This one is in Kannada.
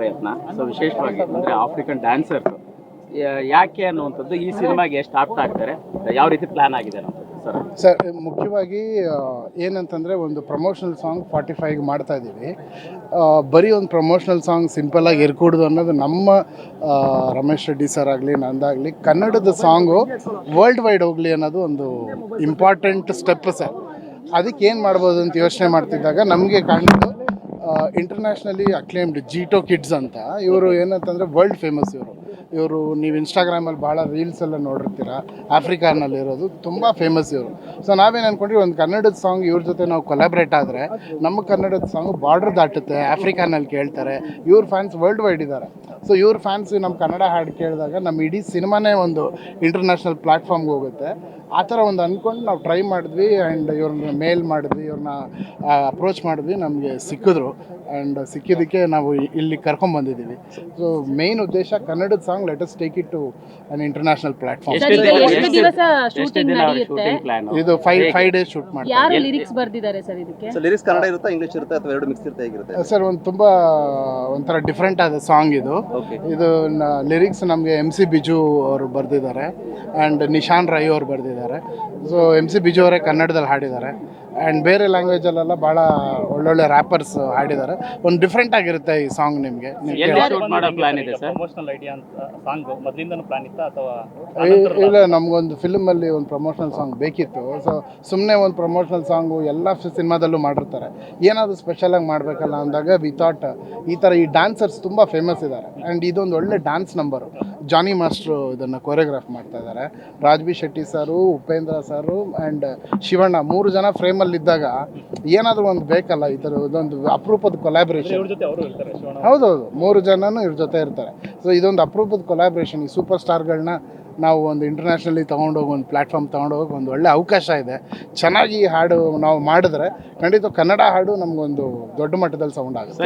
ಪ್ರಯತ್ನ. ಸೊ ವಿಶೇಷವಾಗಿ ಅಂದರೆ ಆಫ್ರಿಕನ್ ಡ್ಯಾನ್ಸರ್ ಯಾಕೆ ಅನ್ನುವಂಥದ್ದು ಈ ಸಿನಿಮಾಗೆ ಎಷ್ಟು ಆಪ್ಟ್ ಆಗ್ತಾರೆ? ಯಾವ ರೀತಿ ಪ್ಲಾನ್ ಆಗಿದೆ ಸರ್ ಸರ್ ಮುಖ್ಯವಾಗಿ ಏನಂತಂದರೆ ಒಂದು ಪ್ರಮೋಷನಲ್ ಸಾಂಗ್ ಫಾರ್ಟಿ ಫೈವ್ಗೆ ಮಾಡ್ತಾ ಇದ್ದೀವಿ. ಬರೀ ಒಂದು ಪ್ರಮೋಷನಲ್ ಸಾಂಗ್ ಸಿಂಪಲಾಗಿ ಇರ್ಕೂಡ್ದು ಅನ್ನೋದು ನಮ್ಮ ರಮೇಶ್ ರೆಡ್ಡಿ ಸರ್ ಆಗಲಿ, ನಂದಾಗಲಿ, ಕನ್ನಡದ ಸಾಂಗು ವರ್ಲ್ಡ್ ವೈಡ್ ಹೋಗಲಿ ಅನ್ನೋದು ಒಂದು ಇಂಪಾರ್ಟೆಂಟ್ ಸ್ಟೆಪ್ ಸರ್ ಅದಕ್ಕೆ ಏನು ಮಾಡ್ಬೋದು ಅಂತ ಯೋಚನೆ ಮಾಡ್ತಿದ್ದಾಗ ನಮಗೆ ಕಾಣಿದ್ದು ಇಂಟರ್ನ್ಯಾಷನಲಿ ಅಕ್ಲೇಮ್ಡ್ ಜೀಟೋ ಕಿಡ್ಸ್ ಅಂತ, ಇವರು ಏನಂತಂದರೆ ವರ್ಲ್ಡ್ ಫೇಮಸ್ ಇವರು. ಇವರು ನೀವು ಇನ್ಸ್ಟಾಗ್ರಾಮಲ್ಲಿ ಭಾಳ ರೀಲ್ಸ್ ಎಲ್ಲ ನೋಡಿರ್ತೀರ ಆಫ್ರಿಕಾನಲ್ಲಿ ಇರೋದು, ತುಂಬ ಫೇಮಸ್ ಇವರು. ಸೊ ನಾವೇನು ಅಂದ್ಕೊಂಡ್ರಿ ಒಂದು ಕನ್ನಡದ ಸಾಂಗ್ ಇವ್ರ ಜೊತೆ ನಾವು ಕೊಲಾಬ್ರೇಟ್ ಆದರೆ, ನಮ್ಮ ಕನ್ನಡದ ಸಾಂಗ್ ಬಾರ್ಡರ್ ದಾಟುತ್ತೆ ಆಫ್ರಿಕಾನಲ್ಲಿ ಕೇಳ್ತಾರೆ, ಇವ್ರ ಫ್ಯಾನ್ಸ್ ವರ್ಲ್ಡ್ ವೈಡ್ ಇದ್ದಾರೆ ಸೊ ಇವ್ರ ಫ್ಯಾನ್ಸ್ ನಮ್ಮ ಕನ್ನಡ ಹಾಡು ಕೇಳಿದಾಗ ನಮ್ಮ ಇಡೀ ಸಿನಿಮಾನೇ ಒಂದು ಇಂಟರ್ನ್ಯಾಷನಲ್ ಪ್ಲ್ಯಾಟ್ಫಾರ್ಮ್ಗೆ ಹೋಗುತ್ತೆ. ಆ ಥರ ಒಂದು ಅಂದ್ಕೊಂಡು ನಾವು ಟ್ರೈ ಮಾಡಿದ್ವಿ ಆ್ಯಂಡ್ ಇವ್ರನ್ನ ಮೇಲ್ ಮಾಡಿದ್ವಿ, ಇವ್ರನ್ನ ಅಪ್ರೋಚ್ ಮಾಡಿದ್ವಿ, ನಮಗೆ ಸಿಕ್ಕಿದ್ರು. ಆ್ಯಂಡ್ ಸಿಕ್ಕಿದ್ದಕ್ಕೆ ನಾವು ಇಲ್ಲಿ ಕರ್ಕೊಂಬಂದಿದ್ದೀವಿ ಸೊ ಮೇನ್ ಉದ್ದೇಶ ಕನ್ನಡದ song let's take it to an international platform ಇದು ಫೈವ್ ಫೈವ್ ಡೇಸ್ ಶೂಟ್ ಮಾಡ್ತಾರೆ. ಯಾರು ಲಿರಿಕ್ಸ್ ಬರ್ದಿದ್ದಾರೆ ಸರ್ ಇದಕ್ಕೆ? ಸೊ ಲಿರಿಕ್ಸ್ ಕನ್ನಡ ಇರುತ್ತಾ ಇಂಗ್ಲಿಷ್ ಇರುತ್ತೆ ಅಥವಾ ಎರಡು ಮಿಕ್ಸ್ ಇರುತ್ತೆ ಹೇಗಿರುತ್ತೆ? ಸರ್ ಒಂದು ತುಂಬ ಒಂಥರ ಡಿಫ್ರೆಂಟ್ ಆದ ಸಾಂಗ್ ಇದು. ಇದು ಲಿರಿಕ್ಸ್ ನಮಗೆ ಎಂ ಸಿ ಬಿಜು ಅವರು ಬರೆದಿದ್ದಾರೆ ಆ್ಯಂಡ್ ನಿಶಾನ್ ರೈ ಅವರು ಬರೆದಿದ್ದಾರೆ. ಸೊ ಎಂ ಸಿ ಬಿಜು ಅವರೇ ಕನ್ನಡದಲ್ಲಿ ಹಾಡಿದ್ದಾರೆ. ಆ್ಯಂಡ್ ಬೇರೆ ಲ್ಯಾಂಗ್ವೇಜಲ್ಲೆಲ್ಲ ಭಾಳ ಒಳ್ಳೊಳ್ಳೆ ರ್ಯಾಪರ್ಸ್ ಹಾಡಿದ್ದಾರೆ. ಒಂದು ಡಿಫ್ರೆಂಟ್ ಆಗಿರುತ್ತೆ ಈ ಸಾಂಗ್ ನಿಮಗೆ. ಇಲ್ಲ ನಮಗೊಂದು ಫಿಲ್ಮಲ್ಲಿ ಒಂದು ಪ್ರಮೋಷನಲ್ ಸಾಂಗ್ ಬೇಕಿತ್ತು. ಸೊ ಸುಮ್ಮನೆ ಒಂದು ಪ್ರಮೋಷನಲ್ ಸಾಂಗು ಎಲ್ಲ ಸಿನಿಮಾದಲ್ಲೂ ಮಾಡಿರ್ತಾರೆ. ಏನಾದರೂ ಸ್ಪೆಷಲಾಗಿ ಮಾಡಬೇಕಲ್ಲ ಅಂದಾಗ ವಿ ಥಾಟ್ ಈ ಥರ ಈ ಡ್ಯಾನ್ಸರ್ಸ್ ತುಂಬ ಫೇಮಸ್ ಇದ್ದಾರೆ. ಆ್ಯಂಡ್ ಇದೊಂದು ಒಳ್ಳೆ ಡ್ಯಾನ್ಸ್ ನಂಬರು ಜಾನಿ ಮಾಸ್ಟ್ರು ಇದನ್ನು ಕೊರಿಯೋಗ್ರಾಫ್ ಮಾಡ್ತಾ ಇದ್ದಾರೆ Raj B Shetty sir Upendra sir and Shivanna ಮೂರು ಜನ ಫ್ರೇಮಲ್ಲಿ ಇದ್ದಾಗ ಏನಾದರೂ ಒಂದು ಬೇಕಲ್ಲ ಈ ಥರ ಇದೊಂದು ಅಪರೂಪದ ಕೊಲಾಬ್ರೇಷನ್ ಇವ್ರ ಜೊತೆ ಅವರು ಇರ್ತಾರೆ ಶಿವಣ್ಣ ಹೌದೌದು ಮೂರು ಜನನೂ ಇವ್ರ ಜೊತೆ ಇರ್ತಾರೆ. ಸೊ ಇದೊಂದು ಅಪರೂಪದ ಕೊಲಾಬ್ರೇಷನ್ ಈ ಸೂಪರ್ ಸ್ಟಾರ್ಗಳನ್ನ ನಾವು ಒಂದು ಇಂಟರ್ನ್ಯಾಷನಲಿ ತೊಗೊಂಡೋಗಿ ಒಂದು ಪ್ಲ್ಯಾಟ್ಫಾರ್ಮ್ ತೊಗೊಂಡೋಗಿ ಒಂದು ಒಳ್ಳೆ ಅವಕಾಶ ಇದೆ. ಚೆನ್ನಾಗಿ ಈ ಹಾಡು ನಾವು ಮಾಡಿದ್ರೆ ಖಂಡಿತ ಕನ್ನಡ ಹಾಡು ನಮಗೊಂದು ದೊಡ್ಡ ಮಟ್ಟದಲ್ಲಿ ಸೌಂಡ್ ಆಗುತ್ತೆ.